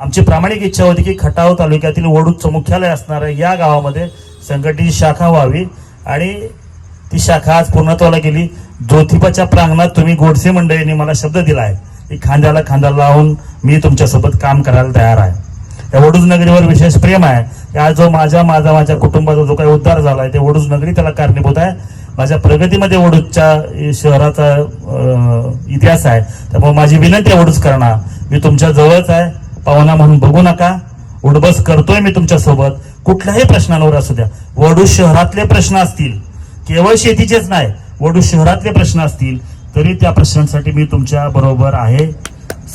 आमची प्रामाणिक इच्छा होती की खटाव तालुक्यातील वडूजचं मुख्यालय असणारं या गावामध्ये संघटनेची शाखा व्हावी. आणि ती शाखा आज पूर्णत्वाला गेली. ज्योतिबाच्या प्रांगणात तुम्ही गोडसे मंडळींनी मला शब्द दिला आहे की खांद्याला खांदा लावून मी तुमच्यासोबत काम करायला तयार आहे. या वडूज नगरीवर विशेष प्रेम आहे. की आज जो माझ्या माझा माझ्या कुटुंबाचा जो काही उद्धार झाला आहे ते वडूज नगरी त्याला कारणीभूत आहे. माझ्या प्रगतीमध्ये वडूजच्या शहराचा इतिहास आहे. त्यामुळे माझी विनंती आहे वडूजकरांना मी तुमच्या जवळच आहे. पाहुणा म्हणून बघू नका. उडबस करतोय मी तुमच्यासोबत. कुठल्याही प्रश्नांवर असू द्या. वडू शहरातले प्रश्न असतील. केवळ शेतीचेच नाही वडू शहरातले प्रश्न असतील. तरी त्या प्रश्नांसाठी मी तुमच्या बरोबर आहे.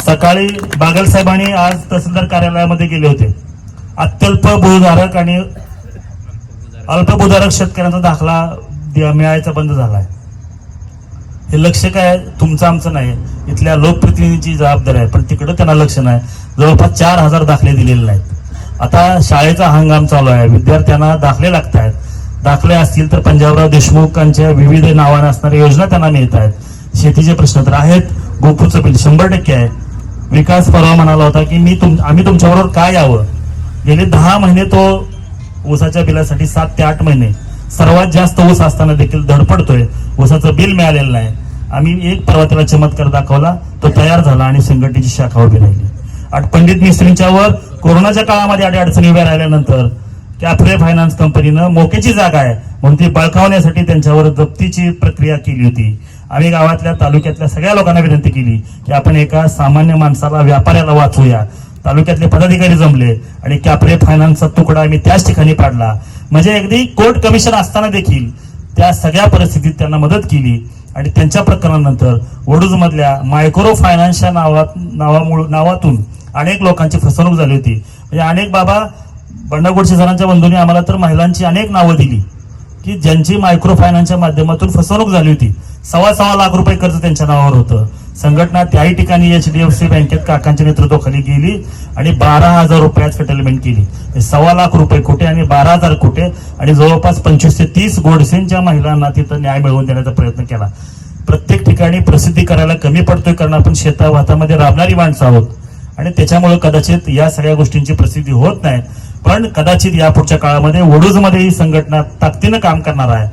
सकाळी बागल साहेबांनी आज तहसीलदार कार्यालयामध्ये गेले होते. अत्यल्प भूधारक आणि अल्पभूधारक शेतकऱ्यांचा दाखला मिळायचा बंद झालाय. हे लक्ष काय? तुमचं आमचं नाही. इथल्या लोकप्रतिनिधीची जबाबदारी आहे. पण तिकडं त्यांना लक्ष नाही. जवळपास चार हजार दाखले दिलेले नाहीत. आता शाळेचा हंगाम चालू आहे. विद्यार्थ्यांना दाखले लागत आहेत दाखले असतील तर पंजाबराव देशमुखांच्या विविध नावाने असणाऱ्या योजना त्यांना मिळत आहेत. शेतीचे प्रश्न तर आहेत. गोकुळचं बिल शंभर टक्के आहे. विकास परवा म्हणाला होता की मी तुम आम्ही तुमच्याबरोबर काय यावं? गेले दहा महिने तो ऊसाच्या बिलासाठी सात ते आठ महिने. सर्वात जास्त ऊस असताना देखील धडपडतोय ऊसाचं बिल मिळालेलं नाही. आम्ही एक परवा त्याला चमत्कार दाखवला. तो तयार झाला आणि संघटनेची शाखा उभी राहिली. आणि पंडित मिस्त्रींच्यावर कोरोनाच्या काळामध्ये अडी अडचणी उभ्या राहिल्यानंतर कॅफरे फायनान्स कंपनीनं मोक्याची जागा आहे म्हणून ती बळकावण्यासाठी त्यांच्यावर जप्तीची प्रक्रिया केली होती. आम्ही गावातल्या तालुक्यातल्या सगळ्या लोकांना विनंती केली की आपण एका सामान्य माणसाला व्यापाऱ्याला वाचूया तालुक्यातले पदाधिकारी जमले आणि कॅपरे फायनान्सचा तुकडा आम्ही त्याच ठिकाणी पाडला. म्हणजे अगदी कोर्ट कमिशन असताना देखील त्या सगळ्या परिस्थितीत त्यांना मदत केली आणि त्यांच्या प्रकरणानंतर वडूजमधल्या मायक्रो फायनान्सच्या नावात नावामुळे नावातून अनेक लोकांची फसवणूक झाली होती. म्हणजे अनेक बाबा बंडा गोडसे सरांच्या बंधूंनी आम्हाला तर महिलांची अनेक नावं दिली की ज्यांची मायक्रो फायनान्सच्या माध्यमातून फसवणूक झाली होती. सव्वा सव्वा लाख रुपये कर्ज त्यांच्या नावावर होतं. संघटना त्याही ठिकाणी एच डी एफ सी बँकेत काकांच्या नेतृत्वाखाली गेली आणि बारा हजार रुपयात सेटलमेंट केली. म्हणजे सव्वा लाख रुपये कुठे आणि बारा हजार कुठे आणि जवळपास पंचवीस ते तीस गोडसेंच्या महिलांना तिथं न्याय मिळवून देण्याचा प्रयत्न केला. प्रत्येक ठिकाणी प्रसिद्धी करायला कमी पडतोय कारण आपण शेताभातामध्ये राबणारी माणसं आहोत. आणि त्याच्यामुळे कदाचित या सगळ्या गोष्टींची प्रसिद्धी होत नाही. पण कदाचित या पुढच्या काळामध्ये ओडूजमध्ये ही संघटना ताकदीनं काम करणार आहे.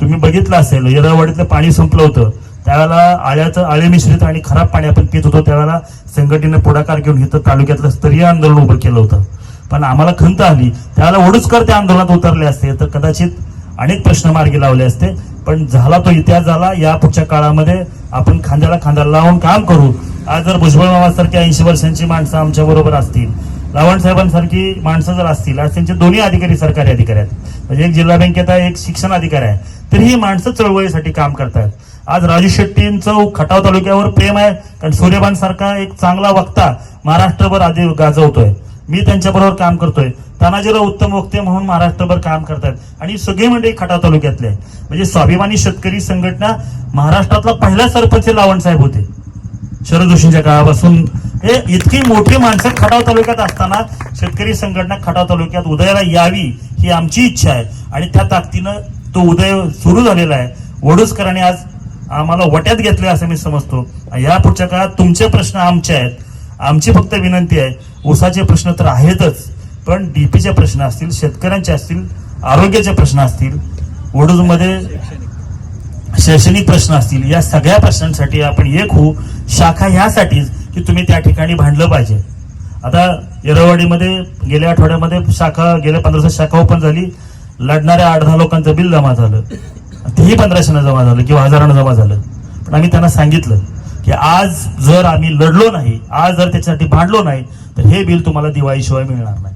तुम्ही बघितलं असेल येरळवाडीतलं पाणी संपलं होतं. त्यावेळेला आळ्याचं आळे मिश्रित आणि खराब पाणी आपण पित होतो. त्यावेळेला संघटनेनं पुढाकार घेऊन इथं तालुक्यातलं स्तरीय आंदोलन उभं केलं होतं. पण आम्हाला खंत आली. त्यावेळेला ओडूजकर त्या आंदोलनात उतरले असते. तर कदाचित अनेक प्रश्न मार्गी लावले असते. पण झाला तो इतिहास झाला. या पुढच्या काळामध्ये आपण खांद्याला खांदा लावून काम करू. आज जर भुजबळ मामासारखी ऐंशी वर्षांची माणसं आमच्या बरोबर असतील लावण साहेबांसारखी माणसं जर असतील आज त्यांचे दोन्ही अधिकारी सरकारी अधिकारी आहेत. म्हणजे एक जिल्हा बँकेत आहे एक शिक्षण अधिकारी आहे. तर ही माणसं चळवळीसाठी काम करतात आज राजू शेट्टींचं खटाव तालुक्यावर प्रेम आहे कारण सूर्यबान सारखा एक चांगला वक्ता महाराष्ट्रभर आधी गाजवतोय. मी त्यांच्याबरोबर काम करतोय. तानाजीराव उत्तम वक्ते म्हणून महाराष्ट्रभर काम करतात आणि सगळे मंडळी खटाव तालुक्यातले म्हणजे स्वाभिमानी शेतकरी संघटना महाराष्ट्रातला पहिला सरपंच लावण साहेब होते. शरद जोशींच्या काळापासून. हे इतकी मोठी माणसं खटाव तालुक्यात असताना शेतकरी संघटना खटाव तालुक्यात उदयाला यावी ही आमची इच्छा आहे. आणि त्या ताकदीनं तो उदय सुरू झालेला आहे. वडूजकरांनी आज आम्हाला वट्यात घेतले असं मी समजतो. या पुढच्या काळात तुमचे प्रश्न आमचे आहेत. आमची फक्त विनंती आहे. ऊसाचे प्रश्न तर आहेतच. पण डीपीचे प्रश्न असतील शेतकऱ्यांचे असतील आरोग्याचे प्रश्न असतील वडूजमध्ये शैक्षणिक प्रश्न असतील या सगळ्या प्रश्नांसाठी आपण एक होऊ. शाखा ह्यासाठीच की तुम्ही त्या ठिकाणी भांडलं पाहिजे. आता येरवाडीमध्ये गेल्या आठवड्यामध्ये शाखा गेल्या पंधराशे शाखा ओपन झाली. लढणाऱ्या आठ दहा लोकांचं बिल जमा झालं. तेही पंधराशेनं जमा झालं किंवा हजारानं जमा झालं. पण आम्ही त्यांना सांगितलं की आज जर आम्ही लढलो नाही आज जर त्याच्यासाठी भांडलो नाही तर हे बिल तुम्हाला दिवाळीशिवाय मिळणार नाही.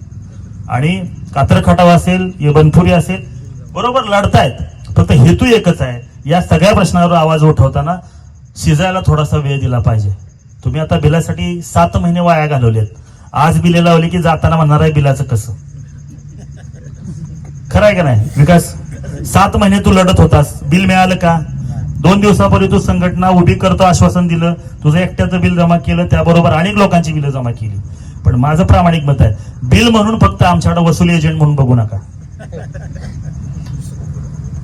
आणि कातर खटाव असेल या असेल बरोबर लढतायत. फक्त हेतू एकच आहे. या सगळ्या प्रश्नावर आवाज उठवताना शिजायला थोडासा वेळ दिला पाहिजे. तुम्ही आता बिलासाठी सात महिने वाया घालवलेत. आज बिले लावले की जाताना म्हणणार आहे बिलाचं कसं? खरं आहे का नाही? विकास सात महिने तू लढत होतास. बिल मिळालं का? दोन दिवसापूर्वी तू संघटना उभी करतो आश्वासन दिलं. तुझं एकट्याचं बिल जमा केलं त्याबरोबर अनेक लोकांची बिलं जमा केली. पण माझं प्रामाणिक मत आहे बिल म्हणून फक्त आमच्याकडे वसुली एजंट म्हणून बघू नका.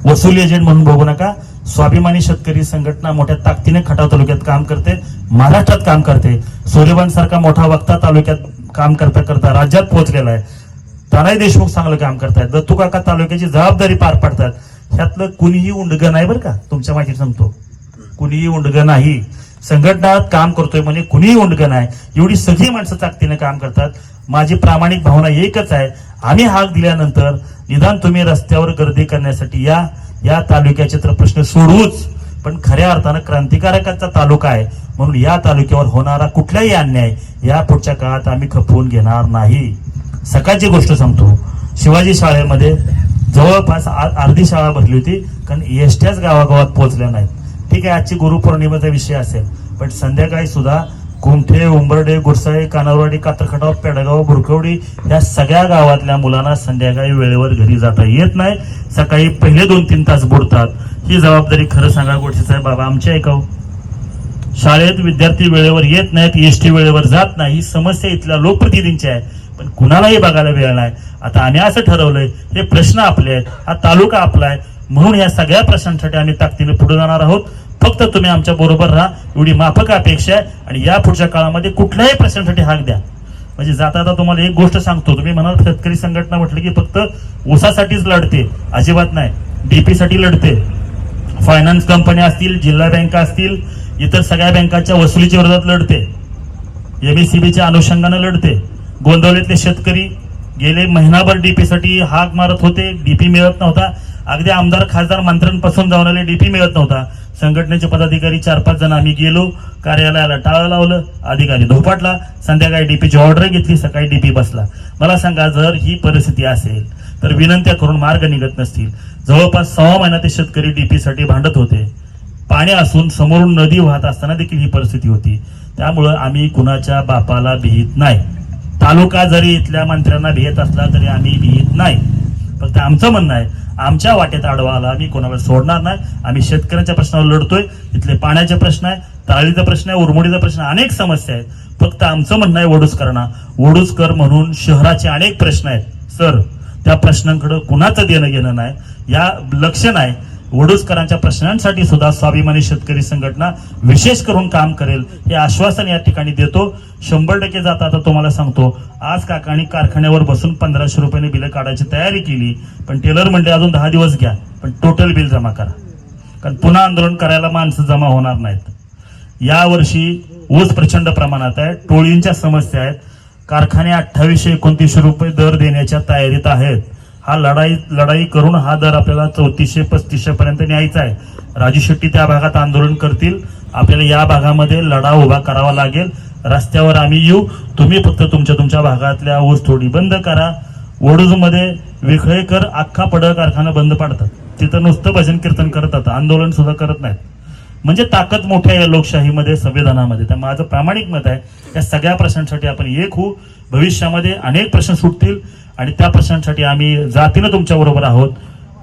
वसुली एजंट म्हणून बघू नका. स्वाभिमानी शेतकरी संघटना मोठ्या ताकदीने खटाव तालुक्यात काम करते महाराष्ट्रात काम करते. सूर्यबान सारखा मोठा वक्ता तालुक्यात काम करता करता राज्यात पोहोचलेला आहे. तानाई देशमुख चांगलं काम करतायत. दत्तू काका तालुक्याची जबाबदारी पार पाडतात. ह्यातलं कुणीही उंडगं नाही बरं का? तुमच्या माहिती सांगतो. कुणीही उंडगं नाही. संघटनात काम करतोय म्हणजे कुणीही उंडगं नाही. एवढी सगळी माणसं ताकदीने काम करतात. माझी प्रामाणिक भावना एकच आहे. आम्ही हाक दिल्यानंतर निदान तुम्ही रस्त्यावर गर्दी करण्यासाठी या. या तालुक्याचे तर प्रश्न सोडवूच पण खऱ्या अर्थानं क्रांतिकारकाचा तालुका आहे. म्हणून या तालुक्यावर होणारा कुठलाही अन्याय या पुढच्या काळात आम्ही खपवून घेणार नाही. सकाळची गोष्ट सांगतो. शिवाजी शाळेमध्ये जवळपास आ- अर्धी शाळा भरली होती कारण एसट्याच गावागावात पोहोचल्या नाहीत. ठीक आहे आजची गुरुपौर्णिमेचा विषय असेल पण संध्याकाळी सुद्धा कुंठे उंबरडे गुरसाळे कानारवाडी कात्रखटाव पेडगाव बुरकवडी या सगळ्या गावातल्या मुलांना संध्याकाळी वेळेवर घरी जाता येत नाही. सकाळी पहिले दोन तीन तास बुडतात. ही जबाबदारी खरं सांगा गोडसे साहेब. बाबा आमची ऐकाव हो? शाळेत विद्यार्थी वेळेवर येत नाहीत एस टी वेळेवर जात नाही. ही समस्या इथल्या लोकप्रतिनिधींची आहे. पण कुणालाही बघायला वेळ नाही. आता आम्ही असं ठरवलंय हे प्रश्न आपले आहेत. हा तालुका आपला आहे. म्हणून या सगळ्या प्रश्नांसाठी आम्ही ताकदीने पुढे जाणार आहोत. फक्त तुम्ही आमच्या बरोबर राहा. एवढी माफक अपेक्षा आहे. आणि या पुढच्या काळामध्ये कुठल्याही प्रश्नासाठी हाक द्या. म्हणजे जाता जाता तुम्हाला एक गोष्ट सांगतो. तुम्ही म्हणाल शेतकरी संघटना म्हटलं की फक्त ऊसासाठीच लढते. अजिबात नाही. डीपीसाठी लढते. फायनान्स कंपन्या असतील जिल्हा बँका असतील इतर सगळ्या बँकांच्या वसुलीच्या विरोधात लढते. एमएससीबीच्या अनुषंगानं लढते. गोंदवलीतले शेतकरी गेले महिनाभर डीपी साठी हाक मारत होते. डीपी मिळत नव्हता. अगदी आमदार खासदार मंत्र्यांपासून जाऊन आले डीपी मिळत नव्हता. संघटनेचे पदाधिकारी चार पाच जण आम्ही गेलो कार्यालयाला टाळं लावलं अधिकारी धोपाटला संध्याकाळी डीपीची ऑर्डर घेतली सकाळी डीपी बसला. मला सांगा जर ही परिस्थिती असेल तर विनंत्या करून मार्ग निघत नसतील. जवळपास सहा महिना ते शेतकरी डीपी साठी भांडत होते. पाणी असून समोरून नदी वाहत असताना देखील ही परिस्थिती होती. त्यामुळं आम्ही कुणाच्या बापाला भीत नाही. तालुका जरी इथल्या मंत्र्यांना भीत असला तरी आम्ही भीत नाही. फक्त आमचं म्हणणं आहे आमच्या वाटेत आडवा आला. आम्ही कोणाला सोडणार नाही. आम्ही शेतकऱ्यांच्या प्रश्नावर लढतोय. इथले पाण्याचे प्रश्न आहे ताळीचा प्रश्न आहे उरमोडीचा प्रश्न आहे, अनेक समस्या आहेत. फक्त आमचं म्हणणं आहे वडूजकरांना वडूजकर म्हणून शहराचे अनेक प्रश्न आहेत. सर त्या प्रश्नांकडे कुणाचं देणं घेणं नाही? या लक्ष नाही. वडूजकरांच्या प्रश्नांसाठी सुद्धा स्वाभिमानी शेतकरी संघटना विशेष करून काम करेल हे आश्वासन या ठिकाणी देतो. शंभर टक्के जाता आता तुम्हाला सांगतो आज काकांनी कारखान्यावर बसून पंधराशे रुपयाने बिलं काढायची तयारी केली पण टेलर म्हणले अजून दहा दिवस घ्या पण टोटल बिल जमा करा. कारण पुन्हा आंदोलन करायला माणसं जमा होणार नाहीत. यावर्षी ऊस प्रचंड प्रमाणात आहे टोळींच्या समस्या आहेत. कारखाने अठ्ठावीसशे एकोणतीसशे रुपये दर देण्याच्या तयारीत आहेत. हा लढाई लढाई करून हा दर आपल्याला चौतीसशे पस्तीसशे पर्यंत न्यायचा आहे. राजू शेट्टी त्या भागात आंदोलन करतील. आपल्याला या भागामध्ये लढा उभा करावा लागेल. रस्त्यावर आम्ही येऊ. तुम्ही फक्त तुमच्या तुमच्या भागातल्या ऊस थोडी बंद करा. वडूजमध्ये विखळेकर अख्खा पडळ कारखाना बंद पाडतात. तिथं नुसतं भजन कीर्तन करतात आंदोलन सुद्धा करत नाहीत. म्हणजे ताकद मोठ्या या लोकशाहीमध्ये संविधानामध्ये. तर माझं प्रामाणिक मत आहे या सगळ्या प्रश्नांसाठी आपण एक होऊ. भविष्यामध्ये अनेक प्रश्न सुटतील. आणि त्या प्रश्नांसाठी आम्ही जातीनं तुमच्या बरोबर आहोत.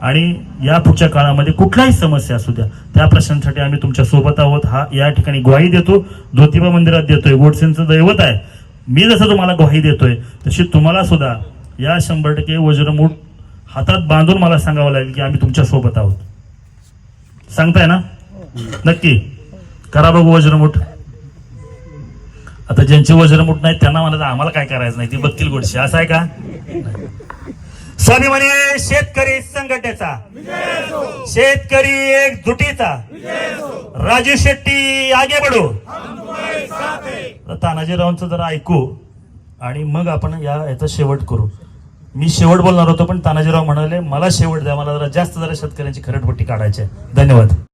आणि या पुढच्या काळामध्ये कुठल्याही समस्या असू द्या त्या प्रश्नांसाठी आम्ही तुमच्यासोबत आहोत. हा या ठिकाणी ग्वाही देतो. ज्योतिबा मंदिरात देतोय. गोडसेंचं दैवत आहे. मी जसं तुम्हाला ग्वाही देतोय तशी तुम्हाला सुद्धा या शंभर टक्के वज्रमूठ हातात बांधून मला सांगावं लागेल की आम्ही तुमच्यासोबत आहोत. सांगताय ना? नक्की. करा बघू वज्रमुठ. आता ज्यांचे वज्रमुठ नाही त्यांना म्हणायचं आम्हाला काय करायचं नाही ती बघतील गोडशी. असं आहे का? स्वाभिमानी शेतकरी संघटनेचा. शेतकरी एक जुटीचा राजू शेट्टी आगे बडो तानाजीरावांचं जरा ऐकू आणि मग आपण या याचा शेवट करू. मी शेवट बोलणार होतो पण तानाजीराव म्हणाले मला शेवट द्या मला जरा जास्त जरा शेतकऱ्यांची खरटपट्टी काढायची धन्यवाद.